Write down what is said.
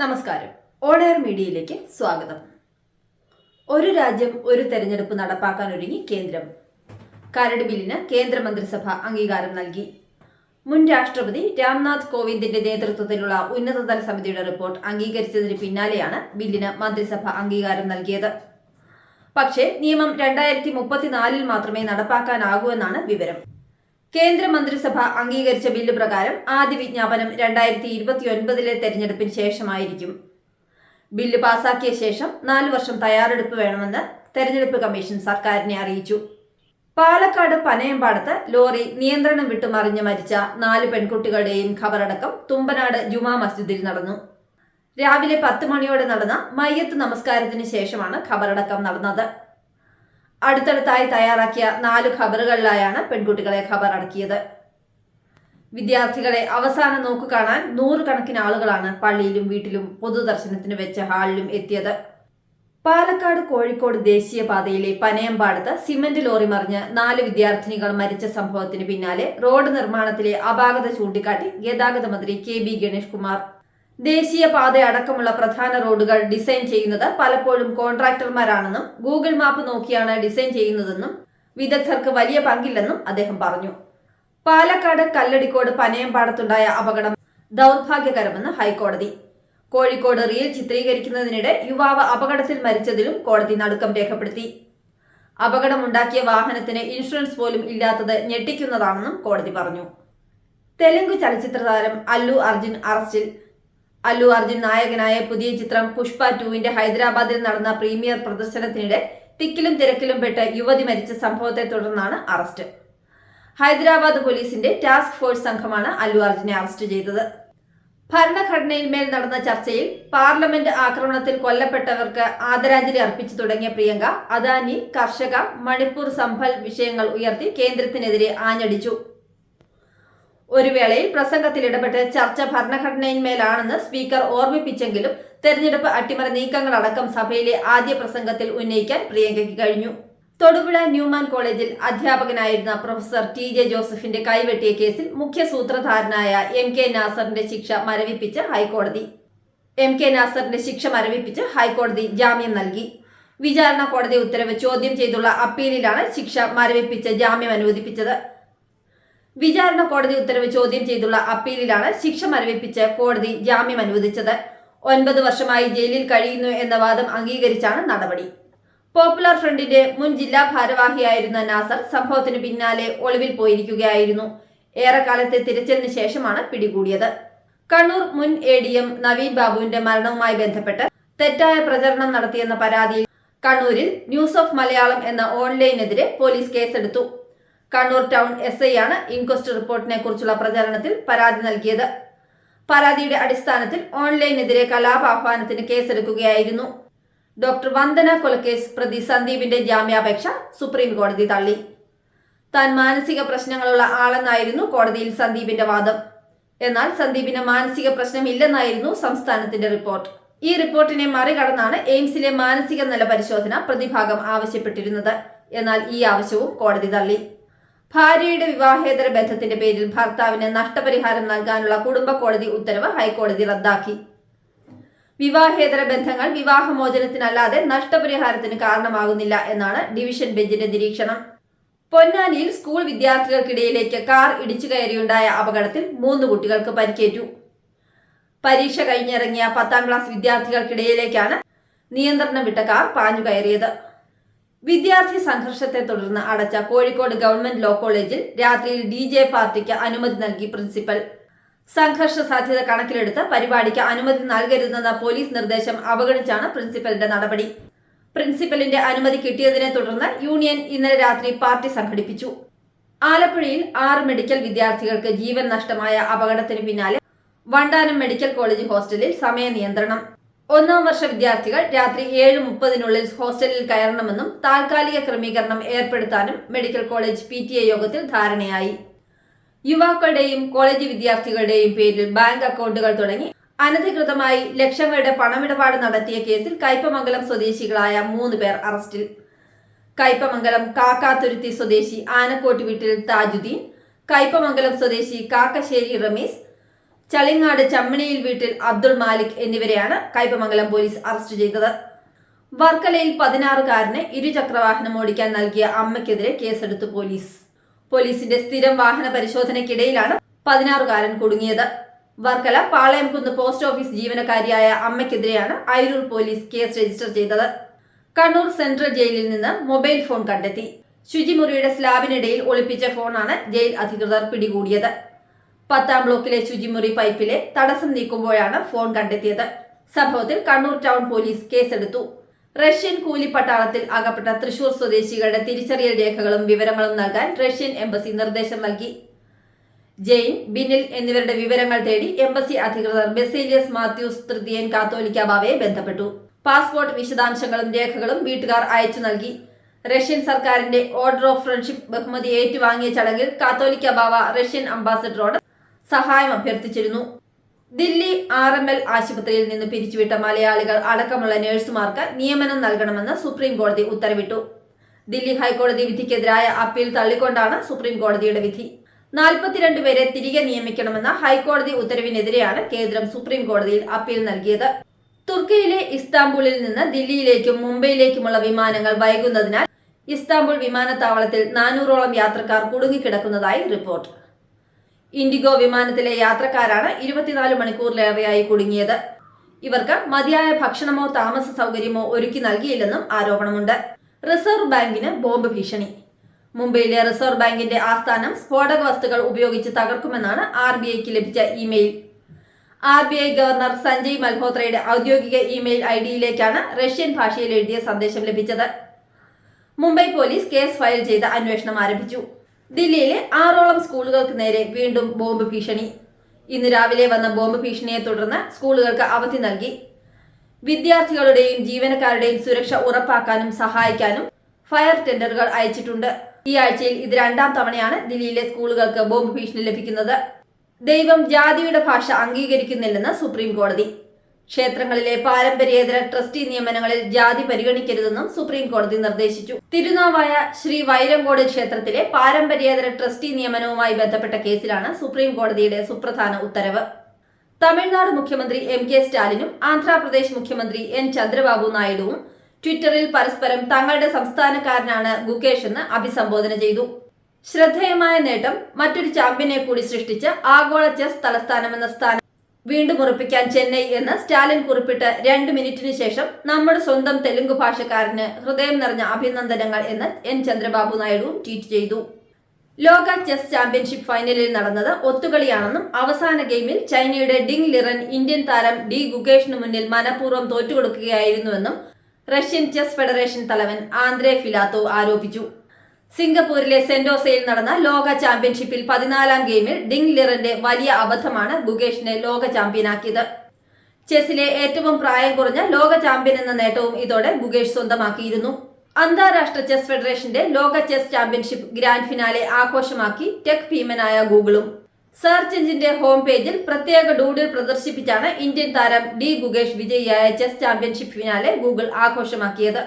നമസ്കാരം. ഓണയർ മീഡിയയിലേക്ക് സ്വാഗതം. ഒരു രാജ്യം ഒരു തെരഞ്ഞെടുപ്പ് നടപ്പാക്കാൻ ഒരുങ്ങി കേന്ദ്രം. കരട് ബില്ലിന് കേന്ദ്രമന്ത്രിസഭ അംഗീകാരം നൽകി. മുൻ രാഷ്ട്രപതി രാംനാഥ് കോവിന്ദിന്റെ നേതൃത്വത്തിലുള്ള ഉന്നതതല സമിതിയുടെ റിപ്പോർട്ട് അംഗീകരിച്ചതിന് പിന്നാലെയാണ് ബില്ലിന് മന്ത്രിസഭ അംഗീകാരം നൽകിയത്. പക്ഷേ നിയമം രണ്ടായിരത്തി മുപ്പത്തിനാലിൽ മാത്രമേ നടപ്പാക്കാനാകൂ എന്നാണ് വിവരം. കേന്ദ്ര മന്ത്രിസഭ അംഗീകരിച്ച ബില്ല് പ്രകാരം ആദ്യ വിജ്ഞാപനം രണ്ടായിരത്തി ഇരുപത്തിയൊൻപതിലെ തെരഞ്ഞെടുപ്പിന് ശേഷമായിരിക്കും. ബില്ല് പാസാക്കിയ ശേഷം നാല് വർഷം തയ്യാറെടുപ്പ് വേണമെന്ന് തെരഞ്ഞെടുപ്പ് കമ്മീഷൻ സർക്കാരിനെ അറിയിച്ചു. പാലക്കാട് പനയമ്പാടത്ത് ലോറി നിയന്ത്രണം വിട്ടു മറിഞ്ഞ് മരിച്ച നാല് പെൺകുട്ടികളുടെയും ഖബറടക്കം തുമ്പനാട് ജുമാ മസ്ജിദിൽ നടന്നു. രാവിലെ പത്ത് മണിയോടെ നടന്ന മയ്യത്ത് നമസ്കാരത്തിന് ശേഷമാണ് ഖബറടക്കം നടന്നത്. അടുത്തടുത്തായി തയ്യാറാക്കിയ നാല് ഖബറുകളിലായാണ് പെൺകുട്ടികളെ ഖബർ അടക്കിയത് വിദ്യാർത്ഥികളെ അവസാന നോക്കു കാണാൻ നൂറുകണക്കിന് ആളുകളാണ് പള്ളിയിലും വീട്ടിലും പൊതുദർശനത്തിന് വെച്ച ഹാളിലും എത്തിയത്. പാലക്കാട് കോഴിക്കോട് ദേശീയപാതയിലെ പനയമ്പാടത്ത് സിമന്റ് ലോറി മറിഞ്ഞ് നാല് വിദ്യാർത്ഥിനികൾ മരിച്ച സംഭവത്തിന് പിന്നാലെ റോഡ് നിർമ്മാണത്തിലെ അപാകത ചൂണ്ടിക്കാട്ടി ഗതാഗത മന്ത്രി കെ ബി ഗണേഷ് കുമാർ ദേശീയപാത അടക്കമുള്ള പ്രധാന റോഡുകൾ ഡിസൈൻ ചെയ്യുന്നത് പലപ്പോഴും കോൺട്രാക്ടർമാരാണെന്നും ഗൂഗിൾ മാപ്പ് നോക്കിയാണ് ഡിസൈൻ ചെയ്യുന്നതെന്നും വിദഗ്ധർക്ക് വലിയ പങ്കില്ലെന്നും അദ്ദേഹം പറഞ്ഞു. പാലക്കാട് കല്ലടിക്കോട് പനയമ്പാടത്തുണ്ടായ അപകടം ദൗർഭാഗ്യകരമെന്ന് ഹൈക്കോടതി. കോഴിക്കോട് റീൽ ചിത്രീകരിക്കുന്നതിനിടെ യുവാവ് അപകടത്തിൽ മരിച്ചതിലും കോടതി നടുക്കം രേഖപ്പെടുത്തി. അപകടമുണ്ടാക്കിയ വാഹനത്തിന് ഇൻഷുറൻസ് പോലും ഇല്ലാത്തത് ഞെട്ടിക്കുന്നതാണെന്നും കോടതി പറഞ്ഞു. തെലുങ്ക് ചലച്ചിത്ര താരം അല്ലു അർജുൻ അറസ്റ്റിൽ അല്ലു അർജുൻ നായകനായ പുതിയ ചിത്രം പുഷ്പ ടുവിന്റെ ഹൈദരാബാദിൽ നടന്ന പ്രീമിയർ പ്രദർശനത്തിനിടെ തിക്കിലും തിരക്കിലും പെട്ട് യുവതി മരിച്ച സംഭവത്തെ തുടർന്നാണ് അറസ്റ്റ്. ഹൈദരാബാദ് പോലീസിന്റെ ടാസ്ക് ഫോഴ്സ് സംഘമാണ് അല്ലു അർജുനെ അറസ്റ്റ് ചെയ്തത്. ഭരണഘടനയിന്മേൽ നടന്ന ചർച്ചയിൽ പാർലമെന്റ് ആക്രമണത്തിൽ കൊല്ലപ്പെട്ടവർക്ക് ആദരാഞ്ജലി അർപ്പിച്ചു തുടങ്ങിയ പ്രിയങ്ക അദാനി കർഷക മണിപ്പൂർ സംഭൽ വിഷയങ്ങൾ ഉയർത്തി കേന്ദ്രത്തിനെതിരെ ആഞ്ഞടിച്ചു. ഒരു വേളയിൽ പ്രസംഗത്തിൽ ഇടപെട്ട് ചർച്ച ഭരണഘടനയിന്മേലാണെന്ന് സ്പീക്കർ ഓർമ്മിപ്പിച്ചെങ്കിലും തെരഞ്ഞെടുപ്പ് അട്ടിമറി നീക്കങ്ങളടക്കം സഭയിലെ ആദ്യ പ്രസംഗത്തിൽ ഉന്നയിക്കാൻ പ്രിയങ്കയ്ക്ക് കഴിഞ്ഞു. തൊടുപുഴ ന്യൂമാൻ കോളേജിൽ അധ്യാപകനായിരുന്ന പ്രൊഫസർ ടി ജെ ജോസഫിന്റെ കൈവെട്ടിയ കേസിൽ മുഖ്യ സൂത്രധാരനായ എം കെ നാസറിന്റെ ശിക്ഷ മരവിപ്പിച്ച് ഹൈക്കോടതി. എം കെ നാസറിന്റെ ശിക്ഷ മരവിപ്പിച്ച് ഹൈക്കോടതി ജാമ്യം നൽകി. വിചാരണ കോടതി ഉത്തരവ് ചോദ്യം ചെയ്തുള്ള അപ്പീലിലാണ് ശിക്ഷ മരവിപ്പിച്ച് ജാമ്യം അനുവദിപ്പിച്ചത്. വിചാരണ കോടതി ഉത്തരവ് ചോദ്യം ചെയ്തുള്ള അപ്പീലിലാണ് ശിക്ഷ മരവിപ്പിച്ച് കോടതി ജാമ്യം അനുവദിച്ചത്. ഒൻപത് വർഷമായി ജയിലിൽ കഴിയുന്നു എന്ന വാദം അംഗീകരിച്ചാണ് നടപടി. പോപ്പുലർ ഫ്രണ്ടിന്റെ മുൻ ജില്ലാ ഭാരവാഹിയായിരുന്ന നാസർ സംഭവത്തിന് പിന്നാലെ ഒളിവിൽ പോയിരിക്കുകയായിരുന്നു. ഏറെക്കാലത്തെ തിരച്ചിലിന് ശേഷമാണ് പിടികൂടിയത്. കണ്ണൂർ മുൻ എ ഡി എം നവീൻ ബാബുവിന്റെ മരണവുമായി ബന്ധപ്പെട്ട് തെറ്റായ പ്രചരണം നടത്തിയെന്ന പരാതിയിൽ കണ്ണൂരിൽ ന്യൂസ് ഓഫ് മലയാളം എന്ന ഓൺലൈനെതിരെ പോലീസ് കേസെടുത്തു. കണ്ണൂർ ടൗൺ എസ് ഐ ആണ് ഇൻക്വസ്റ്റ് റിപ്പോർട്ടിനെ കുറിച്ചുള്ള പ്രചാരണത്തിൽ പരാതി നൽകിയത്. പരാതിയുടെ അടിസ്ഥാനത്തിൽ ഓൺലൈനെതിരെ കലാപാഹ്വാനത്തിന് കേസെടുക്കുകയായിരുന്നു. ഡോക്ടർ വന്ദന കൊലക്കേസ് പ്രതി സന്ദീപിന്റെ ജാമ്യാപേക്ഷ സുപ്രീം കോടതി തള്ളി. താൻ മാനസിക പ്രശ്നങ്ങളുള്ള ആളെന്നായിരുന്നു കോടതിയിൽ സന്ദീപിന്റെ വാദം. എന്നാൽ സന്ദീപിന് മാനസിക പ്രശ്നമില്ലെന്നായിരുന്നു സംസ്ഥാനത്തിന്റെ റിപ്പോർട്ട്. ഈ റിപ്പോർട്ടിനെ മറികടന്നാണ് എയിംസിലെ മാനസിക നില പരിശോധന പ്രതിഭാഗം ആവശ്യപ്പെട്ടിരുന്നത്. എന്നാൽ ഈ ആവശ്യവും കോടതി തള്ളി. ഭാര്യയുടെ വിവാഹേതര ബന്ധത്തിന്റെ പേരിൽ ഭർത്താവിന് നഷ്ടപരിഹാരം നൽകാനുള്ള കുടുംബ കോടതി ഉത്തരവ് ഹൈക്കോടതി റദ്ദാക്കി. വിവാഹേതര ബന്ധങ്ങൾ വിവാഹമോചനത്തിനല്ലാതെ നഷ്ടപരിഹാരത്തിന് കാരണമാകുന്നില്ല എന്നാണ് ഡിവിഷൻ ബെഞ്ചിന്റെ നിരീക്ഷണം. പൊന്നാനിയിൽ സ്കൂൾ വിദ്യാർത്ഥികൾക്കിടയിലേക്ക് കാർ ഇടിച്ചു കയറിയുണ്ടായ അപകടത്തിൽ മൂന്ന് കുട്ടികൾക്ക് പരിക്കേറ്റു. പരീക്ഷ കഴിഞ്ഞിറങ്ങിയ പത്താം ക്ലാസ് വിദ്യാർത്ഥികൾക്കിടയിലേക്കാണ് നിയന്ത്രണം വിട്ട കാർ പാഞ്ഞു കയറിയത് വിദ്യാർത്ഥി സംഘർഷത്തെ തുടർന്ന് അടച്ച കോഴിക്കോട് ഗവൺമെന്റ് ലോ കോളേജിൽ രാത്രിയിൽ ഡി ജെ പാർട്ടിക്ക് അനുമതി നൽകി പ്രിൻസിപ്പൽ. സംഘർഷ സാധ്യത കണക്കിലെടുത്ത് പരിപാടിക്ക് അനുമതി നൽകരുതെന്ന പോലീസ് നിർദ്ദേശം അവഗണിച്ചാണ് പ്രിൻസിപ്പലിന്റെ നടപടി. പ്രിൻസിപ്പലിന്റെ അനുമതി കിട്ടിയതിനെ തുടർന്ന് യൂണിയൻ ഇന്നലെ രാത്രി പാർട്ടി സംഘടിപ്പിച്ചു. ആലപ്പുഴയിൽ ആറ് മെഡിക്കൽ വിദ്യാർത്ഥികൾക്ക് ജീവൻ നഷ്ടമായ അപകടത്തിന് പിന്നാലെ വണ്ടാനം മെഡിക്കൽ കോളേജ് ഹോസ്റ്റലിൽ സമയ നിയന്ത്രണം. ഒന്നാം വർഷ വിദ്യാർത്ഥികൾ രാത്രി ഏഴ് മുപ്പതിനുള്ളിൽ ഹോസ്റ്റലിൽ കയറണമെന്നും താൽക്കാലിക ക്രമീകരണം ഏർപ്പെടുത്താനും മെഡിക്കൽ കോളേജ് പി യോഗത്തിൽ ധാരണയായി. യുവാക്കളുടെയും കോളേജ് വിദ്യാർത്ഥികളുടെയും പേരിൽ ബാങ്ക് അക്കൗണ്ടുകൾ തുടങ്ങി അനധികൃതമായി ലക്ഷങ്ങളുടെ പണമിടപാട് നടത്തിയ കേസിൽ കയ്പമംഗലം സ്വദേശികളായ മൂന്ന് പേർ അറസ്റ്റിൽ. കയ്പമംഗലം കാക്കാത്തുരുത്തി സ്വദേശി ആനക്കോട്ട് വീട്ടിൽ താജുദ്ദീൻ കയ്പമംഗലം സ്വദേശി കാക്കശ്ശേരി റമീസ് ചളിങ്ങാട് ചമ്മണിയിൽ വീട്ടിൽ അബ്ദുൾ മാലിക് എന്നിവരെയാണ് കയ്പമംഗലം പോലീസ് അറസ്റ്റ് ചെയ്തത്. വർക്കലയിൽ പതിനാറുകാരന് ഇരുചക്രവാഹനം ഓടിക്കാൻ നൽകിയ അമ്മയ്ക്കെതിരെ കേസെടുത്തു പോലീസ്. പോലീസിന്റെ സ്ഥിരം വാഹന പരിശോധനയ്ക്കിടയിലാണ് പതിനാറുകാരൻ കുടുങ്ങിയത്. വർക്കല പാളയംകുന്ന് പോസ്റ്റ് ഓഫീസ് ജീവനക്കാരിയായ അമ്മയ്ക്കെതിരെയാണ് അയിരൂർ പോലീസ് കേസ് രജിസ്റ്റർ ചെയ്തത്. കണ്ണൂർ സെൻട്രൽ ജയിലിൽ നിന്ന് മൊബൈൽ ഫോൺ കണ്ടെത്തി. ശുചിമുറിയുടെ സ്ലാബിനിടയിൽ ഒളിപ്പിച്ച ഫോണാണ് ജയിൽ അധികൃതർ പിടികൂടിയത്. പത്താം ബ്ലോക്കിലെ ശുചിമുറി പൈപ്പിലെ തടസ്സം നീക്കുമ്പോഴാണ് ഫോൺ കണ്ടെത്തിയത്. സംഭവത്തിൽ കണ്ണൂർ ടൗൺ പോലീസ് കേസെടുത്തു. റഷ്യൻ കൂലിപ്പട്ടാളത്തിൽ അകപ്പെട്ട തൃശൂർ സ്വദേശികളുടെ തിരിച്ചറിയൽ രേഖകളും വിവരങ്ങളും നൽകാൻ റഷ്യൻ എംബസി നിർദ്ദേശം നൽകി. ജെയിൻ ബിനിൽ എന്നിവരുടെ വിവരങ്ങൾ തേടി എംബസി അധികൃതർ ബെസേലിയസ് മാത്യൂസ് തൃതീയൻ കാത്തോലിക്ക ബാവയെ ബന്ധപ്പെട്ടു. പാസ്പോർട്ട് വിശദാംശങ്ങളും രേഖകളും വീട്ടുകാർ അയച്ചു നൽകി. റഷ്യൻ സർക്കാരിന്റെ ഓർഡർ ഓഫ് ഫ്രണ്ട്ഷിപ്പ് ബഹുമതി ഏറ്റുവാങ്ങിയ ചടങ്ങിൽ കാത്തോലിക്ക ബാവ റഷ്യൻ അംബാസഡറോട് സഹായം അഭ്യർത്ഥിച്ചിരുന്നു. ദില്ലി ആർ എം എൽ ആശുപത്രിയിൽ നിന്ന് പിരിച്ചുവിട്ട മലയാളികൾ അടക്കമുള്ള നഴ്സുമാർക്ക് നിയമനം നൽകണമെന്ന് സുപ്രീം കോടതി ഉത്തരവിട്ടു. ദില്ലി ഹൈക്കോടതി വിധിക്കെതിരായ അപ്പീൽ തള്ളിക്കൊണ്ടാണ് സുപ്രീം കോടതിയുടെ വിധി. നാൽപ്പത്തിരണ്ട് പേരെ തിരികെ നിയമിക്കണമെന്ന ഹൈക്കോടതി ഉത്തരവിനെതിരെയാണ് കേന്ദ്രം സുപ്രീം കോടതിയിൽ അപ്പീൽ നൽകിയത്. തുർക്കിയിലെ ഇസ്താംബൂളിൽ നിന്ന് ദില്ലിയിലേക്കും മുംബൈയിലേക്കുമുള്ള വിമാനങ്ങൾ വൈകുന്നതിനാൽ ഇസ്താംബുൾ വിമാനത്താവളത്തിൽ നാനൂറോളം യാത്രക്കാർ കുടുങ്ങിക്കിടക്കുന്നതായി റിപ്പോർട്ട്. ഇൻഡിഗോ വിമാനത്തിലെ യാത്രക്കാരാണ് ഇരുപത്തിനാല് മണിക്കൂറിലേറെയായി കുടുങ്ങിയത്. ഇവർക്ക് മതിയായ ഭക്ഷണമോ താമസ സൗകര്യമോ ഒരുക്കി നൽകിയില്ലെന്നും ആരോപണമുണ്ട്. റിസർവ് ബാങ്കിന് ബോംബ് ഭീഷണി. മുംബൈയിലെ റിസർവ് ബാങ്കിന്റെ ആസ്ഥാനം സ്ഫോടക വസ്തുക്കൾ ഉപയോഗിച്ച് തകർക്കുമെന്നാണ് ആർ ബി ഐക്ക് ലഭിച്ച email. R B I governor Sanjay മൽഹോത്രയുടെ ഔദ്യോഗിക ഇമെയിൽ ഐ ഡിയിലേക്കാണ് റഷ്യൻ ഭാഷയിൽ എഴുതിയ സന്ദേശം ലഭിച്ചത്. മുംബൈ പോലീസ് കേസ് ഫയൽ ചെയ്ത് അന്വേഷണം ആരംഭിച്ചു. ദില്ലിയിലെ ആറോളം സ്കൂളുകൾക്ക് നേരെ വീണ്ടും ബോംബ് ഭീഷണി. ഇന്ന് രാവിലെ വന്ന ബോംബ് ഭീഷണിയെ തുടർന്ന് സ്കൂളുകൾക്ക് അവധി നൽകി. വിദ്യാർത്ഥികളുടെയും ജീവനക്കാരുടെയും സുരക്ഷ ഉറപ്പാക്കാനും സഹായിക്കാനും ഫയർ ടെൻഡറുകൾ അയച്ചിട്ടുണ്ട്. ഈ ആഴ്ചയിൽ ഇത് രണ്ടാം തവണയാണ് ദില്ലിയിലെ സ്കൂളുകൾക്ക് ബോംബ് ഭീഷണി ലഭിക്കുന്നത്. ദൈവം ജാതിയുടെ ഭാഷ അംഗീകരിക്കുന്നില്ലെന്ന് സുപ്രീം കോടതി ക്ഷേത്രങ്ങളിലെ പാരമ്പര്യേതര ട്രസ്റ്റി നിയമനങ്ങളിൽ ജാതി പരിഗണിക്കരുതെന്നും സുപ്രീം കോടതി നിർദ്ദേശിച്ചു. തിരുനാവായ ശ്രീ വൈരങ്കോട് ക്ഷേത്രത്തിലെ പാരമ്പര്യേതര ട്രസ്റ്റി നിയമനവുമായി ബന്ധപ്പെട്ട കേസിലാണ് സുപ്രീം കോടതിയുടെ സുപ്രധാന ഉത്തരവ്. തമിഴ്നാട് മുഖ്യമന്ത്രി എം കെ സ്റ്റാലിനും ആന്ധ്രാപ്രദേശ് മുഖ്യമന്ത്രി എൻ ചന്ദ്രബാബു നായിഡുവും ട്വിറ്ററിൽ പരസ്പരം തങ്ങളുടെ സംസ്ഥാനക്കാരനാണ് ഗുകേഷ് എന്ന് അഭിസംബോധന ചെയ്തു. ശ്രദ്ധേയമായ നേട്ടം മറ്റൊരു ചാമ്പ്യനെ കൂടി സൃഷ്ടിച്ച ആഗോള ചെസ് തലസ്ഥാനമെന്ന സ്ഥാനം വീണ്ടും ഉറപ്പിക്കാൻ ചെന്നൈ എന്ന് സ്റ്റാലിൻ കുറിപ്പിട്ട് രണ്ട് മിനിറ്റിന് ശേഷം നമ്മുടെ സ്വന്തം തെലുങ്ക് ഭാഷക്കാരന് ഹൃദയം നിറഞ്ഞ അഭിനന്ദനങ്ങൾ എന്ന് എൻ ചന്ദ്രബാബു നായിഡു ട്വീറ്റ് ചെയ്തു. ലോക ചെസ് ചാമ്പ്യൻഷിപ്പ് ഫൈനലിൽ നടന്നത് ഒത്തുകളിയാണെന്നും അവസാന ഗെയിമിൽ ചൈനയുടെ ഡിങ് ലിറൻ ഇന്ത്യൻ താരം ഡി ഗുകേഷിന് മുന്നിൽ മനഃപൂർവം തോറ്റുകൊടുക്കുകയായിരുന്നുവെന്നും റഷ്യൻ ചെസ് ഫെഡറേഷൻ തലവൻ ആന്ദ്രേ ഫിലാത്തോ ആരോപിച്ചു. സിംഗപ്പൂരിലെ സെന്റോസയിൽ നടന്ന ലോക ചാമ്പ്യൻഷിപ്പിൽ പതിനാലാം ഗെയിമിൽ ഡിങ് ലിറന്റെ വലിയ അബദ്ധമാണ് ഗുഗേഷിനെ ലോക ചാമ്പ്യനാക്കിയത്. ചെസ്സിലെ ഏറ്റവും പ്രായം കുറഞ്ഞ ലോക ചാമ്പ്യൻ എന്ന നേട്ടവും ഇതോടെ ഗുഗേഷ് സ്വന്തമാക്കിയിരുന്നു. അന്താരാഷ്ട്ര ചെസ് ഫെഡറേഷന്റെ ലോക ചെസ് ചാമ്പ്യൻഷിപ്പ് ഗ്രാൻഡ് ഫിനാലെ ആഘോഷമാക്കി ടെക് ഭീമനായ ഗൂഗിളും. സെർച്ച് എഞ്ചിന്റെ ഹോം പേജിൽ പ്രത്യേക ഡൂഡിൽ പ്രദർശിപ്പിച്ചാണ് ഇന്ത്യൻ താരം ഡി ഗുഗേഷ് വിജയിയായ ചെസ് ചാമ്പ്യൻഷിപ്പ് ഫിനാലെ ഗൂഗിൾ ആഘോഷമാക്കിയത്.